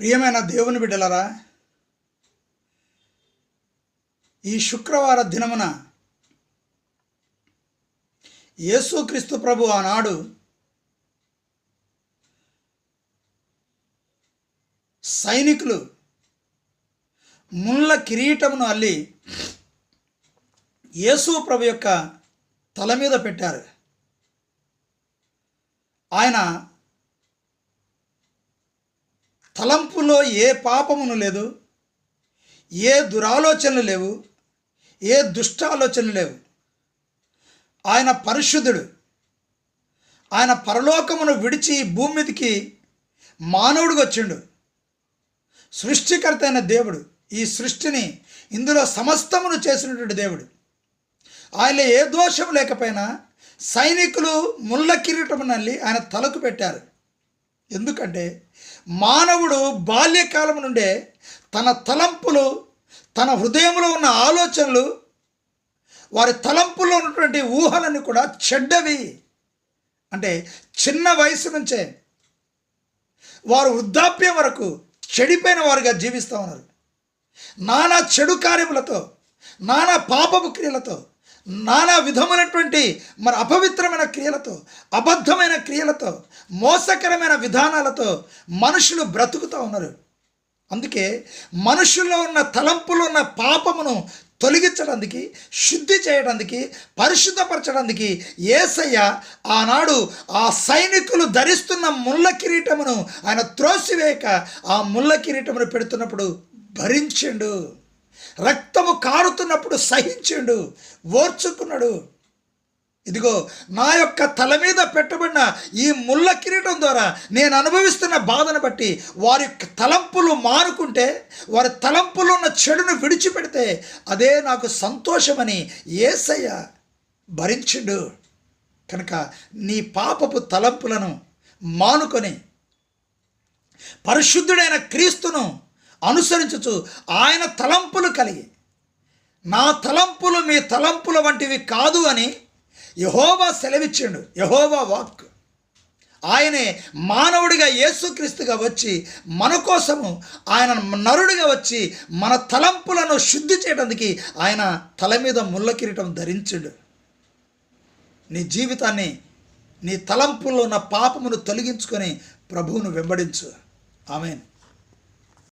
ప్రియమైన దేవుని బిడ్డలరా ఈ శుక్రవార దినమున యేసుక్రీస్తు ప్రభు ఆనాడు సైనికులు ముళ్ళ కిరీటమును అల్లి యేసు ప్రభు యొక్క తల మీద పెట్టారు. ఆయన తలంపులో ఏ పాపమును లేదు ఏ దురాలోచనలు లేవు ఏ దుష్ట ఆలోచనలు లేవు. ఆయన పరిశుద్ధుడు. ఆయన పరలోకమును విడిచి భూమి మీదకి మానవుడికి వచ్చిండు. సృష్టికర్త అయిన దేవుడు. ఈ సృష్టిని ఇందులో సమస్తమును చేసినటువంటి దేవుడు. ఆయన ఏ దోషం లేకపోయినా సైనికులు ముళ్ళ కిరీటం నల్లి ఆయన తలకు పెట్టారు. ఎందుకంటే మానవుడు బాల్యకాలం నుండే తన తలంపులు తన హృదయంలో ఉన్న ఆలోచనలు వారి తలంపుల్లో ఉన్నటువంటి ఊహలన్నీ కూడా చెడ్డవి. అంటే చిన్న వయసు నుంచే వారు వృద్ధాప్యం వరకు చెడిపోయిన వారుగా జీవిస్తూ ఉన్నారు. నానా చెడు కార్యములతో నానా పాపపు క్రియలతో నానా విధములైనటువంటి మరి అపవిత్రమైన క్రియలతో అబద్ధమైన క్రియలతో మోసకరమైన విధానాలతో మనుషులు బ్రతుకుతూ ఉన్నారు. అందుకే మనుషుల్లో ఉన్న తలంపులో ఉన్న పాపమును తొలగించడానికి శుద్ధి చేయడానికి పరిశుద్ధపరచడానికి ఏసయ్య ఆనాడు ఆ సైనికులు ధరిస్తున్న ముళ్ళ కిరీటమును ఆయన త్రోసివేయక ఆ ముళ్ళ కిరీటమును పెడుతున్నప్పుడు భరించిండు. రక్త కారుతున్నప్పుడు సహించిండు ఓర్చుకున్నాడు. ఇదిగో నా యొక్క తల మీద పెట్టబడిన ఈ ముళ్ళ కిరీటం ద్వారా నేను అనుభవిస్తున్న బాధను బట్టి వారి యొక్క తలంపులు మానుకుంటే వారి తలంపులు ఉన్న చెడును విడిచిపెడితే అదే నాకు సంతోషమని ఏసయ్య భరించిండు. కనుక నీ పాపపు తలంపులను మానుకొని పరిశుద్ధుడైన క్రీస్తును అనుసరించుచు ఆయన తలంపులు కలిగి నా తలంపులు మీ తలంపుల వంటివి కాదు అని యహోవా సెలవిచ్చిండు. యహోవా వాక్ ఆయనే మానవుడిగా యేసుక్రీస్తుగా వచ్చి మన కోసము ఆయన నరుడిగా వచ్చి మన తలంపులను శుద్ధి చేయడానికి ఆయన తల మీద ముళ్ళ కిరీటం ధరించుడు. నీ జీవితాన్ని నీ తలంపుల్లో ఉన్న పాపమును తొలగించుకొని ప్రభువును వెంబడించు. ఆమెను.